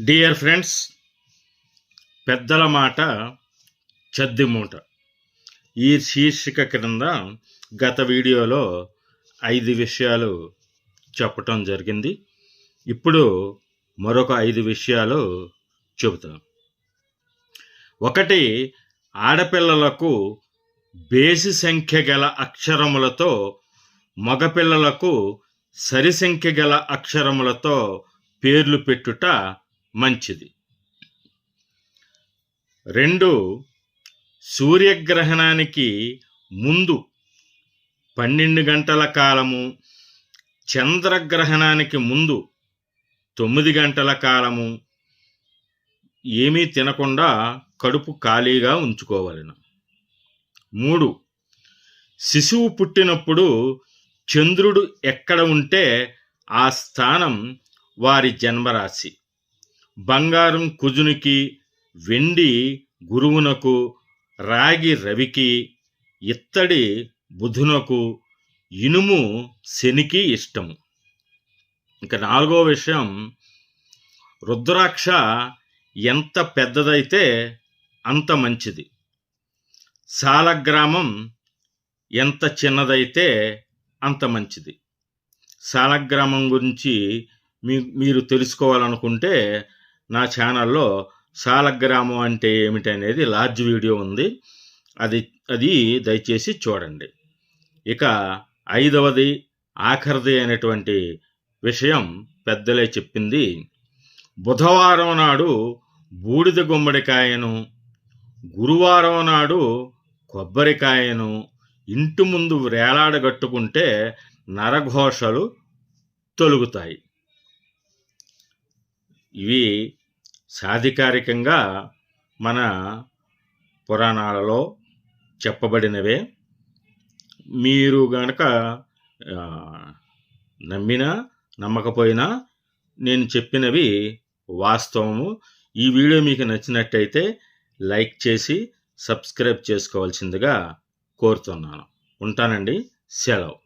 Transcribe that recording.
Dear friends పెద్దల మాట చద్ది మూట. ఈ శీర్షిక క్రింద గత వీడియోలో ఐదు విషయాలు చెప్పటం జరిగింది. ఇప్పుడు మరొక ఐదు విషయాలు చెబుతాం. ఒకటి ఆడపిల్లలకు బేసి సంఖ్య గల అక్షరములతో మగపిల్లలకు సరి సంఖ్య గల అక్షరములతో పేర్లు పెట్టుట మంచిది. రెండు సూర్యగ్రహణానికి ముందు పన్నెండు గంటల కాలము చంద్రగ్రహణానికి ముందు తొమ్మిది గంటల కాలము ఏమీ తినకుండా కడుపు ఖాళీగా ఉంచుకోవలను. మూడు శిశువు పుట్టినప్పుడు చంద్రుడు ఎక్కడ ఉంటే ఆ స్థానం వారి జన్మరాశి. బంగారం కుజునికి వెండి గురువునకు రాగి రవికి ఇత్తడి బుధునకు ఇనుము శనికి ఇష్టము ఇక నాలుగో విషయం రుద్రాక్ష ఎంత పెద్దదైతే అంత మంచిది. సాలగ్రామం ఎంత చిన్నదైతే అంత మంచిది. సాలగ్రామం గురించి మీ మీరు తెలుసుకోవాలనుకుంటే నా ఛానల్లో సాలగ్రామం అంటే ఏమిటనేది లార్జ్ వీడియో ఉంది. అది అది దయచేసి చూడండి. ఇక ఐదవది ఆఖరిది అనేటువంటి విషయం పెద్దలే చెప్పింది. బుధవారం నాడు బూడిద గుమ్మడికాయను గురువారం నాడు కొబ్బరికాయను ఇంటి ముందు వేలాడగట్టుకుంటే నరఘోషలు తొలుగుతాయి. ఇవి సాధికారికంగా మన పురాణాలలో చెప్పబడినవే. మీరు గనక నమ్మినా నమ్మకపోయినా నేను చెప్పినవి వాస్తవము. ఈ వీడియో మీకు నచ్చినట్టయితే లైక్ చేసి సబ్స్క్రైబ్ చేసుకోవాల్సిందిగా కోరుతున్నాను. ఉంటానండి. సెలవు.